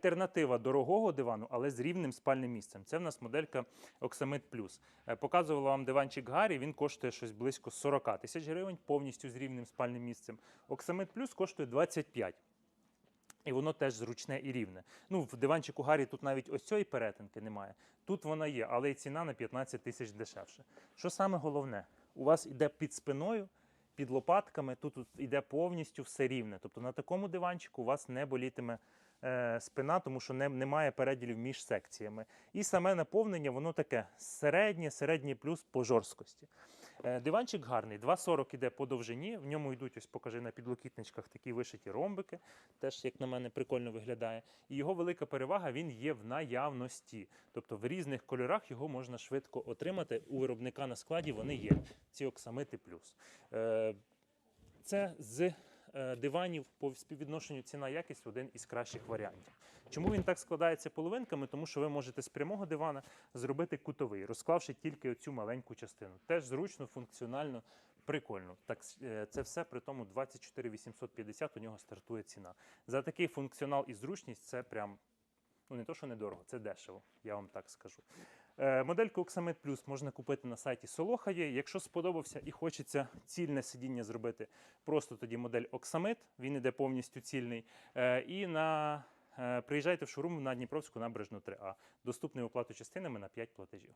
альтернатива дорогого дивану, але з рівним спальним місцем. Це в нас моделька Oxamit Plus. Е, Показувала вам диванчик Гаррі, він коштує щось близько 40 тисяч гривень, повністю з рівним спальним місцем. Oxamit Plus коштує 25. І воно теж зручне і рівне. Ну, в диванчику Гаррі тут навіть ось цієї перетинки немає. Тут вона є, але і ціна на 15 тисяч дешевше. Що саме головне? У вас іде під спиною, під лопатками, тут, іде повністю все рівне. Тобто на такому диванчику у вас не болітиме е, спина, тому що не, немає переділів між секціями. І саме наповнення, воно таке середнє, середнє плюс по жорсткості. Е, Диванчик гарний, 2,40 іде по довжині. В ньому йдуть, ось покажи на підлокітничках такі вишиті ромбики. Теж, як на мене, прикольно виглядає. І його велика перевага він є в наявності. Тобто в різних кольорах його можна швидко отримати. У виробника на складі вони є. Ці оксамити плюс. Е, Це з е, диванів по співвідношенню ціна-якість один із кращих варіантів. Чому він так складається половинками? Тому що ви можете з прямого дивана зробити кутовий, розклавши тільки оцю маленьку частину. Теж зручно, функціонально, прикольно. Так, е, це все при тому 24 850 у нього стартує ціна. За такий функціонал і зручність це прям. Ну, не то, що недорого, це дешево, я вам так скажу. Е, модельку Oxamit Plus можна купити на сайті Soloha є. Якщо сподобався і хочеться цільне сидіння зробити, просто тоді модель Oxamit, він іде повністю цільний. Е, і на, приїжджайте в шоурум на Дніпровську набережну 3А. Доступний оплату частинами на 5 платежів.